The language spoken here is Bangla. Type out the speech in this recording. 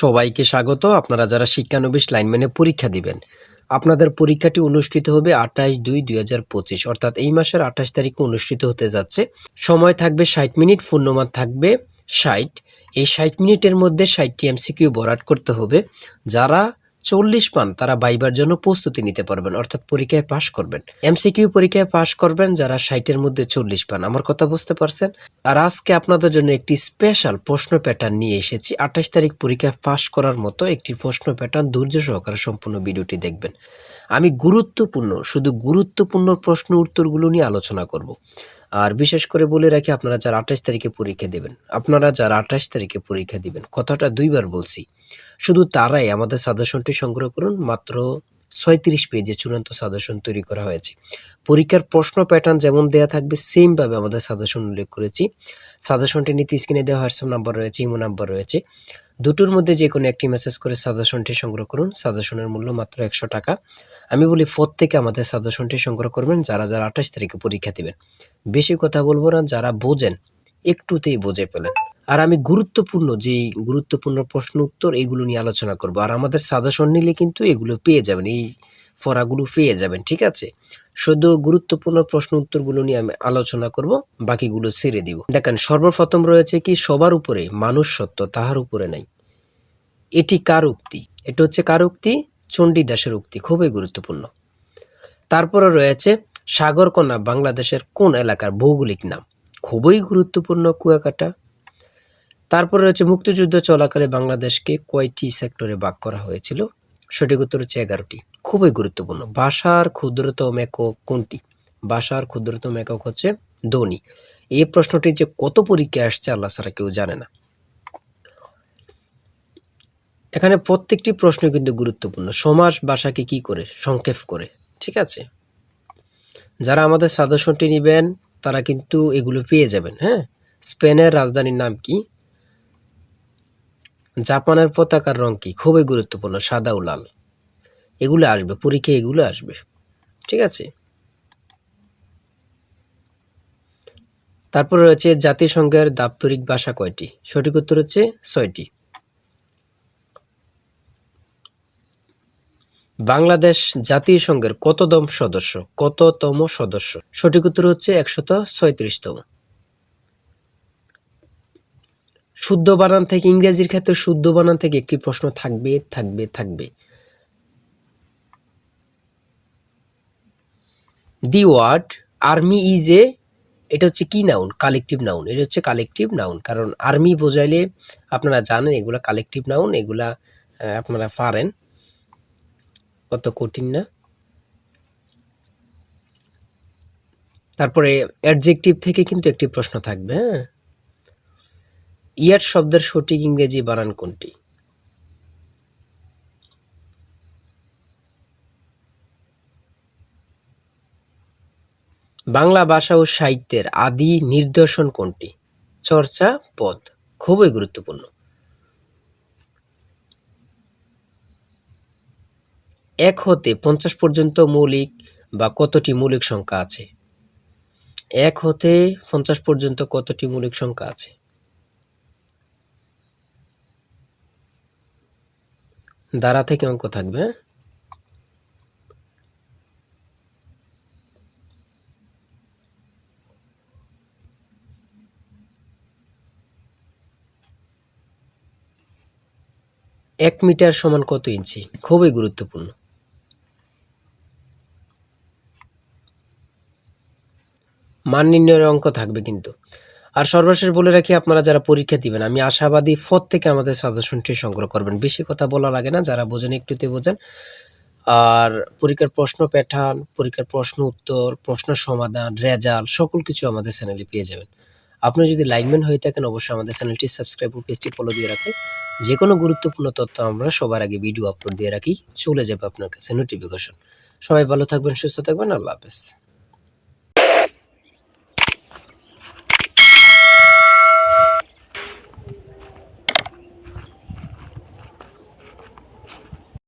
সবাইকে স্বাগত। আপনারা যারা শিক্ষানবিশ লাইনম্যানে পরীক্ষা দিবেন, আপনাদের পরীক্ষাটি অনুষ্ঠিত হবে আঠাশ দুই দুই হাজার পঁচিশ, অর্থাৎ এই মাসের আঠাশ তারিখে অনুষ্ঠিত হতে যাচ্ছে। সময় থাকবে ষাট মিনিট পূর্ণমান থাকবে ষাট। এই ষাট মিনিটের মধ্যে ষাটটি এমসিকিউ বরাট করতে হবে। যারা চল্লিশ পান তারা বাইবার জন্য প্রস্তুতি নিতে পারবেন, অর্থাৎ পরীক্ষায় পাশ করবেন। এমসিকিউ পরীক্ষায় পাশ করবেন যারা ষাটের মধ্যে চল্লিশ পান আমার কথা বুঝতে পারছেন? আর আজকে আপনাদের জন্য একটি স্পেশাল প্রশ্ন প্যাটার্ন নিয়ে এসেছি। আঠাশ তারিখ পরীক্ষায় পাশ করার মতো একটি প্রশ্ন প্যাটার্ন ধৈর্য সহকারে সম্পূর্ণ ভিডিওটি দেখবেন। আমি গুরুত্বপূর্ণ, শুধু গুরুত্বপূর্ণ প্রশ্ন উত্তরগুলো নিয়ে আলোচনা করব। আর বিশেষ করে বলে রাখি, আপনারা যারা আঠাশ তারিখে পরীক্ষা দেবেন, আপনারা যারা আঠাশ তারিখে পরীক্ষা দিবেন, কথাটা দুইবার বলছি। শুধু তারাই আমাদের সাজেশনটি সংগ্রহ করুন, মাত্র ছয়ত্রিশ পেজে চূড়ান্ত সাজেশন তৈরি করা হয়েছে। পরীক্ষার প্রশ্ন প্যাটার্ন যেমন দেয়া থাকবে সেমভাবে আমাদের সাজেশন উল্লেখ করেছি। সাজেশনটি নিতে স্ক্রিনে দেওয়া হোয়াটসঅ্যাপ নাম্বার রয়েছে, ইমো নাম্বার রয়েছে। দুটোর মধ্যে যে কোনো একটি মেসেজ করে সাজেশনটি সংগ্রহ করুন। সাজেশনের মূল্য মাত্র একশো টাকা। আমি বলি ফোর থেকে আমাদের সাজেশনটি সংগ্রহ করবেন, যারা যারা আঠাশ তারিখে পরীক্ষা দেবেন। বেশি কথা বলব না, যারা বোঝেন একটুতেই বুঝে পেলেন। আর আমি গুরুত্বপূর্ণ যে গুরুত্বপূর্ণ প্রশ্ন উত্তর এগুলো নিয়ে আলোচনা করব। আর আমাদের সাজেশন নিলে কিন্তু এগুলো পেয়ে যাবেন, এই ফরাগুলো পেয়ে যাবেন, ঠিক আছে? শুধু গুরুত্বপূর্ণ প্রশ্ন উত্তরগুলো নিয়ে আমি আলোচনা করব, বাকিগুলো ছেড়ে দিব। দেখেন, সর্বপ্রথম রয়েছে কি, সবার উপরে মানুষ সত্য তাহার উপরে নাই। এটি কার উক্তি? এটা হচ্ছে কার উক্তি? চণ্ডীদাসের উক্তি, খুবই গুরুত্বপূর্ণ। তারপরে রয়েছে সাগরকন্যা বাংলাদেশের কোন এলাকার ভৌগোলিক নাম? খুবই গুরুত্বপূর্ণ কুয়াকাটা। তারপরে রয়েছে মুক্তিযুদ্ধ চলাকালে বাংলাদেশকে কয়টি সেক্টরে ভাগ করা হয়েছিল? সঠিক উত্তর হচ্ছে এগারোটি। খুবই গুরুত্বপূর্ণ। ভাষার ক্ষুদ্রতম একক কোনটি? ভাষার ক্ষুদ্রতম একক হচ্ছে ধ্বনি এই প্রশ্নটি যে কত পরীক্ষা আসছে আল্লাহ ছাড়া কেউ জানে না। এখানে প্রত্যেকটি প্রশ্ন কিন্তু গুরুত্বপূর্ণ। সমাজ ভাষাকে কি করে? সংক্ষেপ করে। ঠিক আছে? যারা আমাদের সাজেশনটি নেবেন তারা কিন্তু এগুলো পেয়ে যাবেন হ্যাঁ? স্পেনের রাজধানীর নাম কি? জাপানের পতাকার রং কি? খুবই গুরুত্বপূর্ণ, সাদা ও লাল। এগুলো আসবে পরীক্ষা এগুলো আসবে, ঠিক আছে? তারপর রয়েছে জাতিসংঘের দাপ্তরিক ভাষা কয়টি? সঠিক উত্তর হচ্ছে ছয়টি। বাংলাদেশ জাতিসংঘের কততম সদস্য? কততম সদস্য? সঠিক উত্তর হচ্ছে একশত ছয়ত্রিশতম। শুদ্ধ বানান থেকে ইংরেজির ক্ষেত্রে শুদ্ধ বানান থেকে একটি প্রশ্ন থাকবে থাকবে থাকবে। The word army is a এটা হচ্ছে কি নাউন কালেকটিভ নাউন এটা হচ্ছে কালেকটিভ নাউন কারণ আর্মি বোঝাইলে আপনারা জানেন এগুলা কালেকটিভ নাউন এগুলা আপনারা পারেন। কত কঠিন না। তারপরে অ্যাডজেক্টিভ থেকে কিন্তু একটি প্রশ্ন থাকবে হ্যাঁ? ইয়ার শব্দের সঠিক ইংরেজি বানান কোনটি? বাংলা ভাষা ও সাহিত্যের আদি নিদর্শন কোনটি? চর্চা, পদ, খুবই গুরুত্বপূর্ণ। এক হতে পঞ্চাশ পর্যন্ত মৌলিক বা কতটি মৌলিক সংখ্যা আছে? এক হতে পঞ্চাশ পর্যন্ত কতটি মৌলিক সংখ্যা আছে? দ্বারা থেকে অঙ্ক থাকবে হ্যাঁ? এক মিটার সমান কত ইঞ্চি? খুবই গুরুত্বপূর্ণ। মান নির্ণয়ের অঙ্ক থাকবে কিন্তু। আর সর্বশেষ বলে রাখি, আপনারা যারা পরীক্ষা দিবেন, আমি আশাবাদী ফোর থেকে আমাদের সাজেশনটি সংগ্রহ করবেন। বেশি কথা বলা লাগে না, যারা বোঝেন একটুতে বোঝেন। আর পরীক্ষার প্রশ্ন প্যাটার্ন, পরীক্ষার প্রশ্ন উত্তর, প্রশ্ন সমাধান, রেজাল্ট, সকল কিছু আমাদের চ্যানেলে পেয়ে যাবেন। আপনি যদি লাইনম্যান হয়ে থাকেন, অবশ্যই আমাদের চ্যানেলটি সাবস্ক্রাইব ও পেজটি ফলো দিয়ে রাখেন। যে কোনো গুরুত্বপূর্ণ তথ্য আমরা সবার আগে ভিডিও আপলোড দিয়ে রাখি, চলে যাবে আপনার কাছে নোটিফিকেশন। সবাই ভালো থাকবেন, সুস্থ থাকবেন, আল্লাহ হাফেজ।